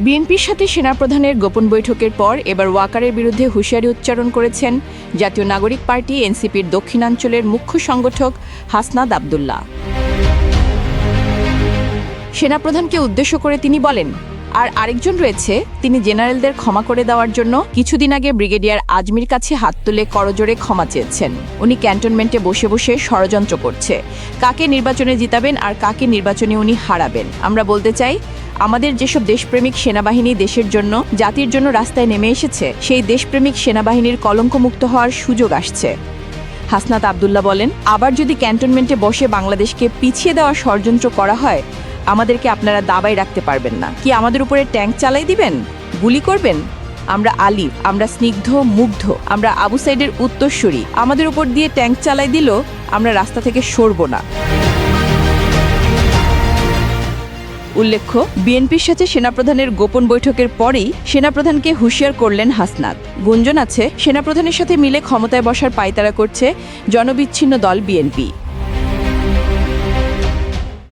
বিএনপির সাথে সেনাপ্রধানের গোপন বৈঠকের পর এবার ওয়াকারের বিরুদ্ধে হুঁশিয়ারি উচ্চারণ করেছেন জাতীয় নাগরিক পার্টি এনসিপির দক্ষিণাঞ্চলের মুখ্য সংগঠক হাসনাদ আবদুল্লাহ। সেনাপ্রধানকে উদ্দেশ্য করে তিনি বলেন আর আরেকজন রয়েছে, তিনি জেনারেলদের ক্ষমা করে দেওয়ার জন্য কিছুদিন আগে ব্রিগেডিয়ার আজমির কাছে হাত তুলে করজোরে ক্ষমা চেয়েছেন। উনি ক্যান্টনমেন্টে বসে বসে ষড়যন্ত্র করছে। কাকে নির্বাচনে জিতাবেন আর কাকে নির্বাচনে উনি হারাবেন? আমরা বলতে চাই, আমাদের যেসব দেশপ্রেমিক সেনাবাহিনী দেশের জন্য, জাতির জন্য রাস্তায় নেমে এসেছে, সেই দেশপ্রেমিক সেনাবাহিনীর কলঙ্কমুক্ত হওয়ার সুযোগ আসছে। হাসনাত আবদুল্লাহ বলেন, আবার যদি ক্যান্টনমেন্টে বসে বাংলাদেশকে পিছিয়ে দেওয়া ষড়যন্ত্র করা হয় আমাদেরকে আপনারা দাবাই রাখতে পারবেন না। কি আমাদের উপরে ট্যাঙ্ক চালাই দিবেন? গুলি করবেন? আমরা আলী, আমরা স্নিগ্ধ, মুগ্ধ, আমরা আবু সাইডের উত্তরসূরি। আমাদের উপর দিয়ে ট্যাঙ্ক চালাই দিল, আমরা রাস্তা থেকে সরব না। উল্লেখ্য, বিএনপির সাথে সেনাপ্রধানের গোপন বৈঠকের পরেই সেনাপ্রধানকে হুঁশিয়ার করলেন হাসনাত। গুঞ্জন আছে, সেনাপ্রধানের সাথে মিলে ক্ষমতায় বসার পায়তারা করছে জনবিচ্ছিন্ন দল বিএনপি।